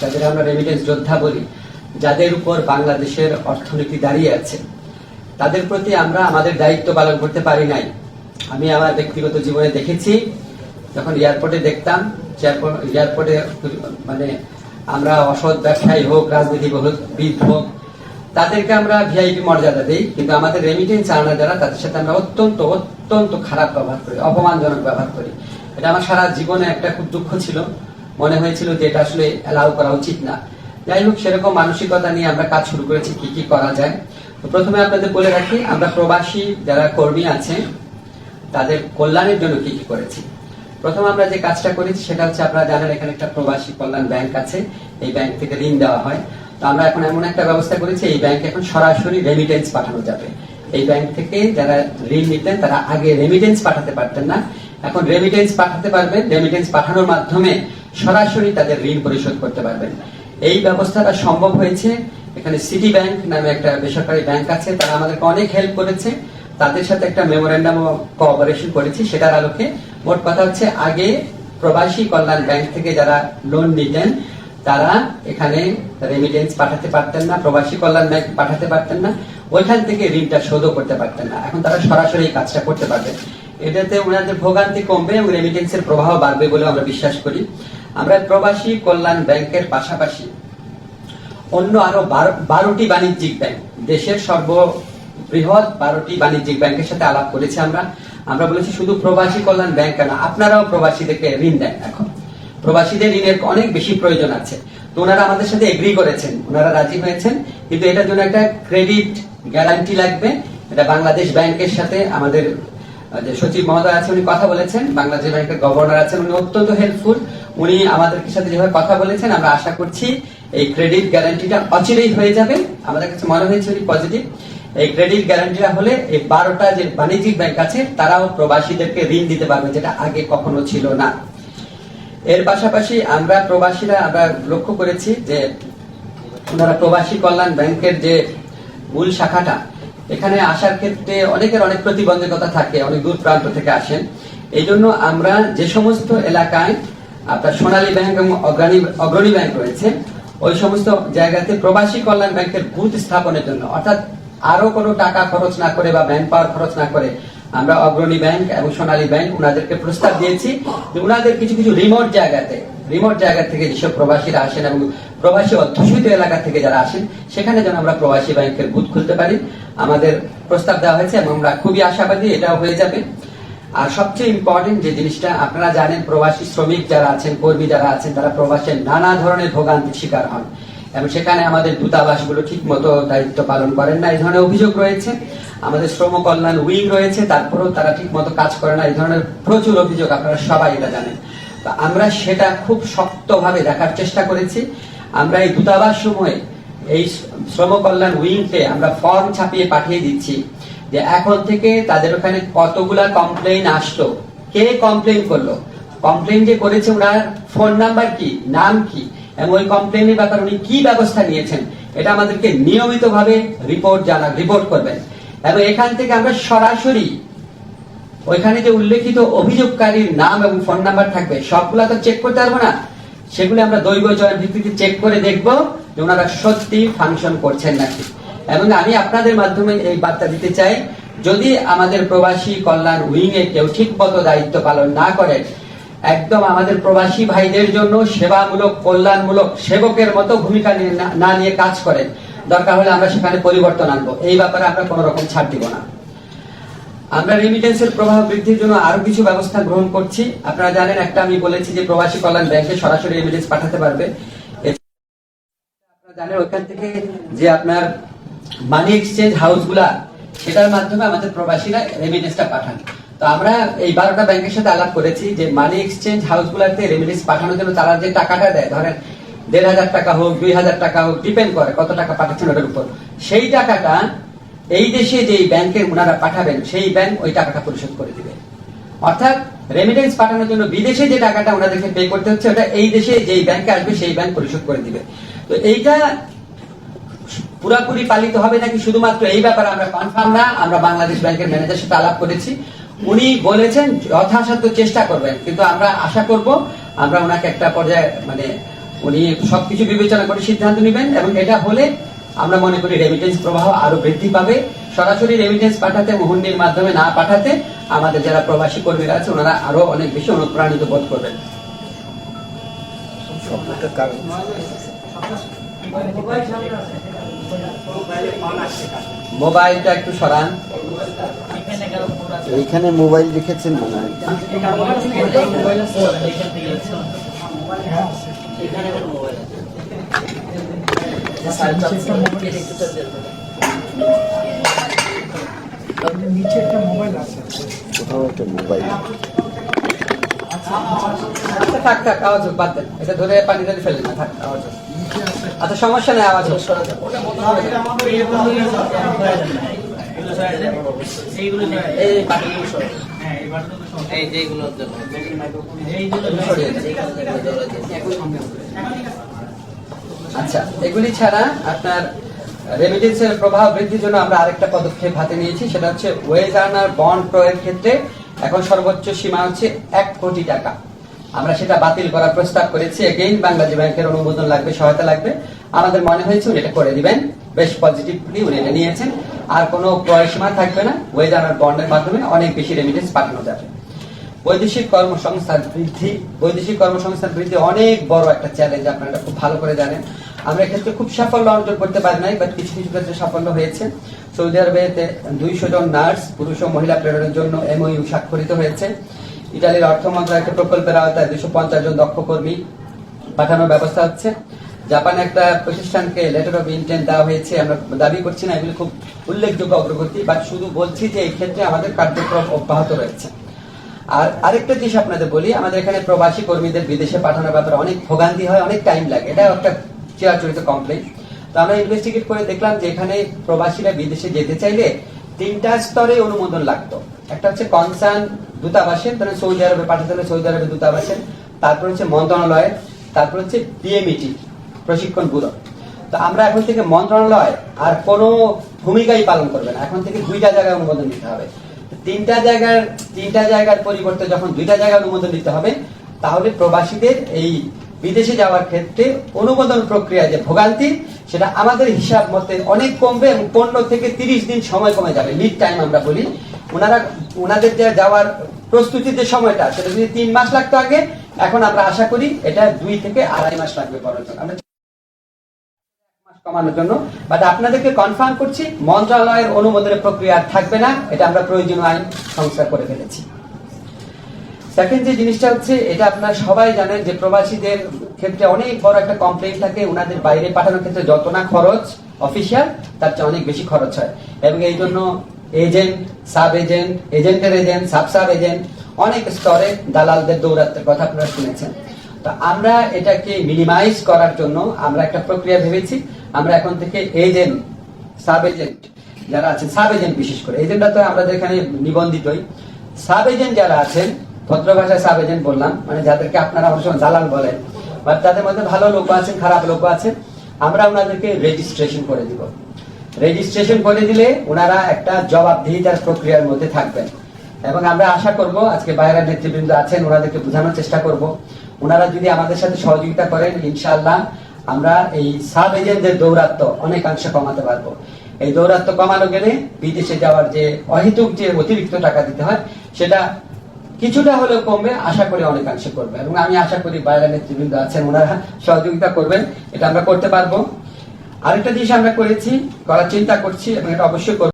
যাদের আমরা রেমিটেন্স যোদ্ধা বলি, যাদের উপর বাংলাদেশের অর্থনীতি দাঁড়িয়ে আছে, তাদের প্রতি আমরা আমাদের দায়িত্ব পালন করতে পারি নাই। আমি আমার ব্যক্তিগত জীবনে দেখেছি, যখন এয়ারপোর্টে দেখতাম এয়ারপোর্টে মানে আমরা অসৎ ব্যবসায়ী হোক, রাজনীতিবিদ হোক তাদেরকে আমরা ভিআইপি মর্যাদা দিই, কিন্তু আমাদের রেমিটেন্স আনা যারা তাদের সাথে আমরা অত্যন্ত অত্যন্ত খারাপ ব্যবহার করি, অপমানজনক ব্যবহার করি। এটা আমার সারা জীবনে একটা খুব দুঃখ ছিল। মনে হয়েছিল যে এটা আসলে অ্যালাউ করা উচিত না। যাই হোক, সেরকম মানসিকতা নিয়ে আমরা কাজ শুরু করেছি, কি কি করা যায়। প্রথমে আপনাদের বলে রাখি, আমরা প্রবাসী যারা কর্মী আছে তাদের কল্যাণের জন্য কি কি করেছি। প্রথম আমরা যে কাজটা করেছি, সেটা হচ্ছে আপনারা জানেন, এখানে একটা প্রবাসী কল্যাণ ব্যাংক আছে, এই ব্যাংক থেকে ঋণ দেওয়া হয়। তো আমরা এখন এমন একটা ব্যবস্থা করেছি, এই ব্যাংক এখন সরাসরি রেমিটেন্স পাঠানো যাবে। এই ব্যাংক থেকে যারা ঋণ নিতেন, তারা আগে রেমিটেন্স পাঠাতে পারতেন না। এখন রেমিটেন্স পাঠাতে পারবেন রেমিটেন্স পাঠানোর মাধ্যমে সরাসরি তাদের ঋণ পরিশোধ করতে পারবেন। এই ব্যবস্থাটা সম্ভব হয়েছে। এখানে সিটি ব্যাংক নামে একটা বেসরকারি ব্যাংক আছে, তারা আমাদেরকে অনেক হেল্প করেছে। তাদের সাথে একটা মেমোরেন্ডাম কোঅপারেশন করেছি সেটার আলোকে। মোট কথা হচ্ছে, আগে প্রবাসী কল্যাণ ব্যাংক থেকে যারা লোন নিতেন, তারা এখানে রেমিটেন্স পাঠাতে পারতেন না, প্রবাসী কল্যাণ ব্যাংক পাঠাতে পারতেন না। ওইখান থেকে ঋণটা শোধও করতে পারতেন না। এখন তারা সরাসরি এই কাজটা করতে পারবে। এটাতে ওনাদের ভোগান্তি কমবে এবং রেমিটেন্সের প্রবাহ বাড়বে বলে আমরা বিশ্বাস করি। আমরা প্রবাসী কল্যাণ ব্যাংকের পাশাপাশি অন্য আরও বারোটি বাণিজ্যিক ব্যাংক, দেশের সর্ববৃহৎ বারোটি বাণিজ্যিক ব্যাংকের সাথে আলাপ করেছি আমরা। আমরা বলেছি শুধু প্রবাসী কল্যাণ ব্যাংক না আপনারাও প্রবাসীদেরকে ঋণ দেন এখন। প্রবাসীদের ঋণের অনেক বেশি প্রয়োজন আছে। তো ওনারা আমাদের সাথে এগ্রি করেছেন, ওনারা রাজি হয়েছেন। কিন্তু এটার জন্য একটা ক্রেডিট গ্যারান্টি লাগবে। এটা বাংলাদেশ ব্যাংকের সাথে আমাদের যে সচিব মহোদয় আছে, উনি কথা বলেছেন। বাংলাদেশ ব্যাংকের গভর্নর আছেন, উনি অত্যন্ত হেল্পফুল উনি আমাদের সাথে যেভাবে কথা বলেছেন, আমরা আশা করছি এই ক্রেডিট গ্যারান্টিটা অচিরেই হয়ে যাবে। আমাদের কাছে মনে হয়েছে উনি পজিটিভ এই ক্রেডিট গ্যারান্টিটা হলে এই বারোটা যে বাণিজ্যিক ব্যাংক আছে, তারাও প্রবাসীদেরকে ঋণ দিতে পারবে, যেটা আগে কখনো ছিল না। এর পাশাপাশি আমরা প্রবাসীরা, আমরা লক্ষ্য করেছি যে ওনারা প্রবাসী কল্যাণ ব্যাংকের যে মূল শাখাটা, এখানে আসার ক্ষেত্রে অনেকের অনেক প্রতিবন্ধকতা থাকে, অনেক দূর প্রান্ত থেকে আসেন। এই জন্য আমরা যে সমস্ত এলাকায় আপনার সোনালী ব্যাংক এবং অগ্রণী অগ্রণী ব্যাংক রয়েছে। ওই সমস্ত জায়গাতে প্রবাসী কল্যাণ ব্যাংকের বুথ স্থাপনের জন্য, অর্থাৎ আরও কোনো টাকা খরচ না করে বা ব্যাংক পাওয়ার খরচ না করে আমরা অগ্রণী ব্যাংক এবং সোনালী ব্যাংক ওনাদেরকে প্রস্তাব দিয়েছি যে উনাদের কিছু কিছু রিমোট জায়গাতে রিমোট জায়গা থেকে যেসব প্রবাসীরা আসেন এবং প্রবাসী অধ্যুষিত এলাকা থেকে যারা আসেন, সেখানে যেন আমরা প্রবাসী ব্যাংকের বুথ খুলতে পারি। আমাদের প্রস্তাব দেওয়া হয়েছে এবং আমরা খুবই আশাবাদী এটাও হয়ে যাবে। আর সবচেয়ে ইম্পর্টেন্ট যে জিনিসটা, আপনারা জানেন প্রবাসী শ্রমিক যারা আছেন, কর্মী যারা আছেন, তারা প্রবাসের নানা ধরনের ভোগান্তির শিকার হন। এবং সেখানে আমাদের দূতাবাসগুলো ঠিক মতো দায়িত্ব পালন করেন না, এই ধরনের অভিযোগ রয়েছে। আমাদের শ্রম কল্যাণ উইং রয়েছে, তারপরেও তারা ঠিক মতো কাজ করে না, এই ধরনের প্রচুর অভিযোগ আপনারা সবাই এটা জানেন। তো আমরা সেটা খুব শক্তভাবে দেখার চেষ্টা করেছি। আমরা এই দূতাবাস সময়ে এই শ্রম কল্যাণ উইংকে আমরা ফর্ম ছাপিয়ে পাঠিয়ে দিচ্ছি। যে এখন থেকে তাদের ওখানে কতগুলা কমপ্লেইন আসতো কে কমপ্লেইন করল? কমপ্লেইন যে করেছে ওনার ফোন নাম্বার কি? নাম কি? এবং ওই কমপ্লেইনের ব্যাপারে উনি কি ব্যবস্থা নিয়েছেন? এটা আমাদেরকে নিয়মিতভাবে রিপোর্ট জানা রিপোর্ট করবেন। এবং এখান থেকে আমরা সরাসরি ওইখানে যে উল্লেখিত অভিযোগকারীর নাম এবং ফোন নাম্বার থাকবে, সবগুলা তো চেক করতে পারব না। সেগুলো আমরা দৈব জয়ের ভিত্তিতে চেক করে দেখব যে ওনারা সত্যি ফাংশন করছেন নাকি। এবং আমি আপনাদের মাধ্যমে এই বার্তা দিতে চাই, যদি আমাদের প্রবাসী কল্যাণ উইং এ কেউ ঠিক মতো দায়িত্ব পালন না করেন একদম আমাদের প্রবাসী ভাইদের জন্য সেবামূলক, কল্যাণমূলক সেবকের মতো ভূমিকা না- নিয়ে কাজ করেন দরকার হলে আমরা সেখানে পরিবর্তন আনব। এই ব্যাপারে আমরা কোনো রকম ছাড় দিব না। আমরা রেমিটেন্সের প্রভাব বৃদ্ধির জন্য আরও কিছু ব্যবস্থা গ্রহণ করছি। আপনারা জানেন, একটা আমি বলেছি যে প্রবাসী কল্যাণ ব্যাংকে সরাসরি রেমিটেন্স পাঠাতে পারবে। আপনারা জানেন, ওইখান থেকে যে আপনার মানি এক্সচেঞ্জ হাউসগুলা সেটার মাধ্যমে আমাদের প্রবাসীরা রেমিটেন্সটা পাঠান। তো আমরা এই বারোটা ব্যাংকের সাথে আলাপ করেছি যে মানি এক্সচেঞ্জ হাউসগুলাতে রেমিটেন্স পাঠানোর জন্য তারা যে টাকাটা দেয়, ধরেন দেড় হাজার টাকা হোক, দুই হাজার টাকা হোক ডিপেন্ড করে কত টাকা পাঠাচ্ছেন ওটার উপর। সেই টাকাটা এই দেশে যে ব্যাংকে ওনারা পাঠাবেন, সেই ব্যাংক ওই টাকাটা পরিশোধ করে দিবে। অর্থাৎ রেমিটেন্স পাঠানোর জন্য বিদেশে যে টাকাটা ওনাদেরকে পে করতে হচ্ছে, ওটা এই দেশে যেই ব্যাংকে আসবে, সেই ব্যাংক পরিশোধ করে দিবে। তো এইটা পুরাপুরি পালিত হবে নাকি শুধুমাত্র এই ব্যাপারে আমরা কনফার্ম না আমরা বাংলাদেশ ব্যাংকের ম্যানেজার সাথে আলাপ করেছি উনি বলেছেন যথাসাধ্য চেষ্টা করবেন কিন্তু আমরা আশা করব আমরা ওনাকে একটা পর্যায়ে মানে উনি সবকিছু বিবেচনা করে সিদ্ধান্ত নেবেন এবং এটা হলে আমরা মনে করি রেমিটেন্স প্রবাহ আরও বৃদ্ধি পাবে সরাসরি রেমিটেন্স পাঠাতে মোহন্ডির মাধ্যমে না পাঠাতে আমাদের যারা প্রবাসী কর্মীরা আছে ওনারা আরও অনেক বেশি অনুপ্রাণিত বোধ করবেন মোবাইলটা একটু সরান। এইখানে মোবাইল রেখেছেন মনে আচ্ছা থাক থাক, আওয়াজ বাদ দেন। এটা ধরে পানি ধরে ফেলেন থাক, আওয়াজ। আচ্ছা সমস্যা নেই, আওয়াজ। আচ্ছা এগুলি ছাড়া আপনার রেমিটেন্সের প্রভাব বৃদ্ধির জন্য আমরা আরেকটা পদক্ষেপ হাতে নিয়েছি, সেটা হচ্ছে ওয়েজ আর্নার বন্ড ক্রয়ের ক্ষেত্রে এখন সর্বোচ্চ সীমা হচ্ছে এক কোটি টাকা। আমরা সেটা বাতিল করার প্রস্তাব করেছি এগেইন বাংলাদেশ ব্যাংকের অনুমোদন লাগবে, সহায়তা লাগবে। আমাদের মনে হয়েছে উনি এটা করে দিবেন। বেশ পজিটিভলি উনি এটা নিয়েছেন। আর কোনো ক্রয় সীমা থাকবে না। ওয়েজ আর্নার বন্ডের মাধ্যমে অনেক বেশি রেমিটেন্স পাঠানো যাবে। বৈদেশিক কর্মসংস্থান বৃদ্ধি, বৈদেশিক কর্মসংস্থান বৃদ্ধি অনেক বড় একটা চ্যালেঞ্জ আপনারা খুব ভালো করে জানেন। আমরা এক্ষেত্রে খুব সাফল্য অর্জন করতে পারি নাই বাট কিছু কিছু ক্ষেত্রে সাফল্য হয়েছে। সৌদি আরবেতে দুইশো জন নার্স, পুরুষ ও মহিলা প্রেরণের জন্য এমওইউ স্বাক্ষরিত হয়েছে। ইটালির অর্থ মন্ত্রণালয়ের প্রকল্পের আওতায় দুশো পঞ্চাশ জন দক্ষ কর্মী পাঠানোর ব্যবস্থা হচ্ছে। জাপানে একটা প্রতিষ্ঠানকে লেটার অফ ইন্টেন্ট দেওয়া হয়েছে, আমরা দাবি করছি না, এগুলো খুব উল্লেখযোগ্য অগ্রগতি বাট শুধু বলছি যে এই ক্ষেত্রে আমাদের কার্যক্রম অব্যাহত রয়েছে। আর আরেকটা জিনিস আপনাদের বলি, আমাদের এখানে প্রবাসী কর্মীদের বিদেশে পাঠানোর ব্যাপারে অনেক ভোগান্তি হয়, অনেক টাইম লাগে। এটা একটা চিরাচরিত কমপ্লেন তো আমরা ইনভেস্টিগেট করে দেখলাম যে এখানে প্রবাসীরা বিদেশে যেতে চাইলে তিনটা স্তরে অনুমোদন লাগতো। একটা হচ্ছে কনসার্ন দূতাবাসের ধরেন সৌদি আরবে পাঠাতে হলে সৌদি আরবের দূতাবাসের, তারপর হচ্ছে মন্ত্রণালয়ের, তারপর হচ্ছে পিএমইটি প্রশিক্ষণ ব্যুরো। তো আমরা এখন থেকে মন্ত্রণালয় আর কোনো ভূমিকাই পালন করবে না। এখন থেকে দুইটা জায়গায় অনুমোদন নিতে হবে। তিনটা জায়গার তিনটা জায়গার পরিবর্তে যখন দুইটা জায়গায় অনুমোদন নিতে হবে, তাহলে প্রবাসীদের এই বিদেশে যাওয়ার ক্ষেত্রে অনুমোদন প্রক্রিয়া যে ভোগান্তি, সেটা আমাদের হিসাব মতে অনেক কমবে এবং পনেরো থেকে তিরিশ দিন সময় কমে যাবে। লিড টাইম আমরা বলি। ওনারা, ওনাদের যে যাওয়ার প্রস্তুতির যে সময়টা, সেটা যদি তিন মাস লাগতো আগে, এখন আমরা আশা করি এটা দুই থেকে আড়াই মাস লাগবে বরঞ্চ আমরা কমানোর জন্য। বাট আপনাদেরকে কনফার্ম করছি, মন্ত্রণালয়ের অনুমোদনের প্রক্রিয়া থাকবে না, এটা আমরা প্রয়োজনীয় আইন সংস্কার করে ফেলেছি। সেকেন্ড যে জিনিসটা হচ্ছে, এটা আপনারা সবাই জানেন যে প্রবাসীদের ক্ষেত্রে অনেক বড় একটা কমপ্লেন থাকে, ওনাদের বাইরে পাঠানোর ক্ষেত্রে যত না খরচ অফিসিয়াল তার চেয়ে অনেক বেশি খরচ হয়। এবং এই জন্য এজেন্ট সাব এজেন্ট এজেন্টের এজেন্ট সাব সাব এজেন্ট অনেক স্তরে দালালদের দৌরাত্মের কথা আপনারা শুনেছেন। তো আমরা এটাকে মিনিমাইজ করার জন্য আমরা একটা প্রক্রিয়া ভেবেছি। আমরা এখন থেকে এজেন্ট সাব এজেন্ট যারা আছেন সাব এজেন্ট বিশেষ করে। এজেন্টরা তো আমাদের এখানে নিবন্ধিতই। সাব এজেন্ট যারা আছেন, ভদ্র ভাষায় সাব এজেন্ট বললাম মানে যাদেরকে আপনারা অনেক সময় দালাল বলেন বা তাদের মধ্যে ভালো লোক আছেন, খারাপ লোক আছেন। আমরা ওনাদেরকে রেজিস্ট্রেশন করে দিব। রেজিস্ট্রেশন করে দিলে ওনারা একটা জবাবদিহিতার প্রক্রিয়ার মধ্যে থাকবেন। এবং আমরা আশা করব, আজকে বাইরের নেতৃবৃন্দ আছেন, ওনাদেরকে বোঝানোর চেষ্টা করব। ওনারা যদি আমাদের সাথে সহযোগিতা করেন, ইনশাআল্লাহ আমরা এই সাব এজেন্টদের দৌরাত্ম অনেকাংশে কমাতে পারব। এই দৌরাত্ম কমানো গেলে বিদেশে যাওয়ার যে অহেতুক যে অতিরিক্ত টাকা দিতে হয়, সেটা কিছুটা হলেও কমবে, আশা করি অনেকাংশে করবে। এবং আমি আশা করি বাইরের নেতৃবৃন্দ আছেন, ওনারা সহযোগিতা করবেন, এটা আমরা করতে পারব। আরেকটা জিনিস আমরা করেছি করার চিন্তা করছি এবং এটা অবশ্যই